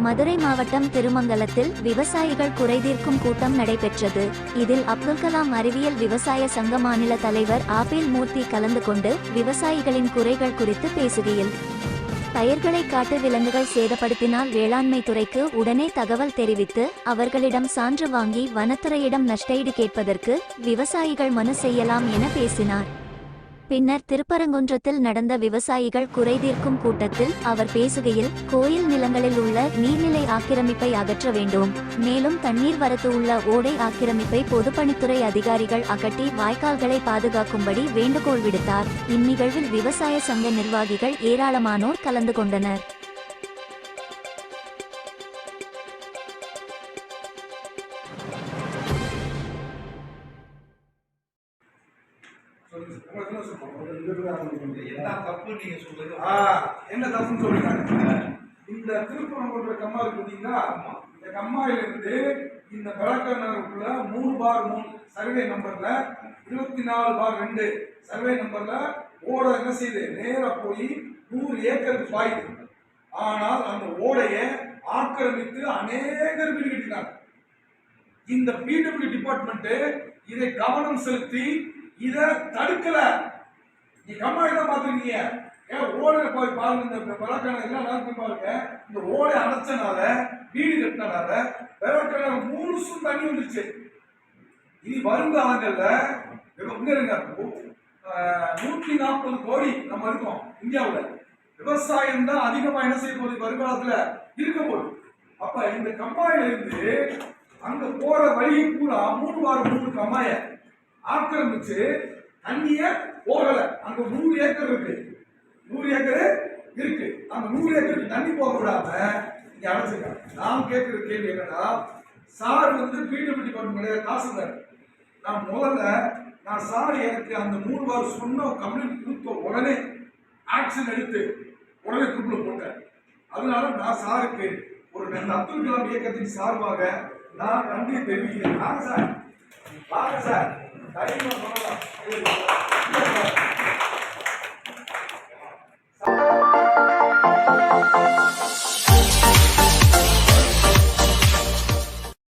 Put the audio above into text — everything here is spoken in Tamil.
மதுரை மாவட்டம் திருமங்கலத்தில் விவசாயிகள் குறைதீர்க்கும் கூட்டம் நடைபெற்றது. இதில் அப்துல் கலாம் அறிவியல் விவசாய சங்க மாநில தலைவர் ஆபேல் மூர்த்தி கலந்து கொண்டு விவசாயிகளின் குறைகள் குறித்து பேசுகையில் பயிர்களை காட்டு விலங்குகள் சேதப்படுத்தினால் வேளாண்மை துறைக்கு உடனே தகவல் தெரிவித்து அவர்களிடம் சான்று வாங்கி வனத்துறையிடம் நஷ்டஈடு கேட்பதற்கு விவசாயிகள் மனு செய்யலாம் என பேசினார். பின்னர் திருப்பரங்குன்றத்தில் நடந்த விவசாயிகள் குறைதீர்க்கும் கூட்டத்தில் அவர் பேசுகையில் கோயில் நிலங்களில் உள்ள நீர்நிலை ஆக்கிரமிப்பை அகற்ற வேண்டும். மேலும் தண்ணீர் வரத்து உள்ள ஓடை ஆக்கிரமிப்பை பொதுப்பணித்துறை அதிகாரிகள் அகட்டி வாய்க்கால்களை பாதுகாக்கும்படி வேண்டுகோள் விடுத்தார். இந்நிகழ்வில் விவசாய சங்க நிர்வாகிகள் ஏராளமானோர் கலந்து கொண்டனர். என்ன தப்பு நீங்க சொல்றது என்ன தப்புன்னு சொல்லுங்க. இந்த திருப்பரங்குன்ற கம்மா இருக்கு பார்த்தீங்களா இந்த கம்மாயில இருந்து இந்த விளக்கணருக்குள்ள மூணு பார் மூணு சர்வே நம்பர்ல இருபத்தி நாலு பார் ரெண்டு சர்வே நம்பர்ல ஓட என்ன செய்யுது? நேரா போய் நூறு ஏக்கருக்கு பாயுது. ஆனால் அந்த ஓடையை ஆக்கிரமித்து அநேகர் வீடு கட்டினாங்க. இந்த பிடபிள்யூ டிபார்ட்மெண்ட் இதை கவனம் செலுத்தி இதை தடுக்கல. நீ கம்மாய் தான் பாத்துருக்கீங்க ஏன் ஓடை போய் பாருங்க இந்த விளக்கணை எல்லாம் நடந்து பாருங்க. இந்த ஓடை அடைச்சனால வீடு கட்டினனால விளக்கணை முழுசும் தண்ணி வந்துருச்சு. இனி வருங்காலங்கள்ல இப்ப இங்க நூற்றி நூத்தி நாற்பது கோடி நம்ம இருக்கோம் இந்தியாவில். விவசாயம் தான் அதிகமா என்ன செய்ய போகுது வருங்காலத்துல? இருக்க போகுது. அப்ப இந்த கம்மாயில இருந்து அங்க போற வழி பூரா மூணு வாரம் மூணு கம்மாயை ஆக்கிரமிச்சு தண்ணிய போகல. அங்க நூறு ஏக்கர் இருக்கு. நூறு ஏக்கர் இருக்கு. அந்த நூறு ஏக்கருக்கு தண்ணி போக விடாம இங்க அடைச்சிருக்காங்க. நான் கேட்கிற கேள்வி என்னன்னா சார் வந்து பிடபிள்யூ டிபார்ட்மெண்ட் தாசில்தார். நான் முதல்ல நான் சார் எனக்கு அந்த மூணு வாரம் சொன்ன கம்ப்ளைண்ட் கொடுத்த உடனே ஆக்ஷன் எடுத்து உடனே குரூப்ல போட்டேன் அதனால நான் சாருக்கு ஒரு ரெண்டு அப்துல் கலாம் இயக்கத்தின் சார்பாக நான் நன்றி தெரிவிக்கிறேன். வாங்க சார். வாங்க சார். தைரியமா சொல்லலாம்.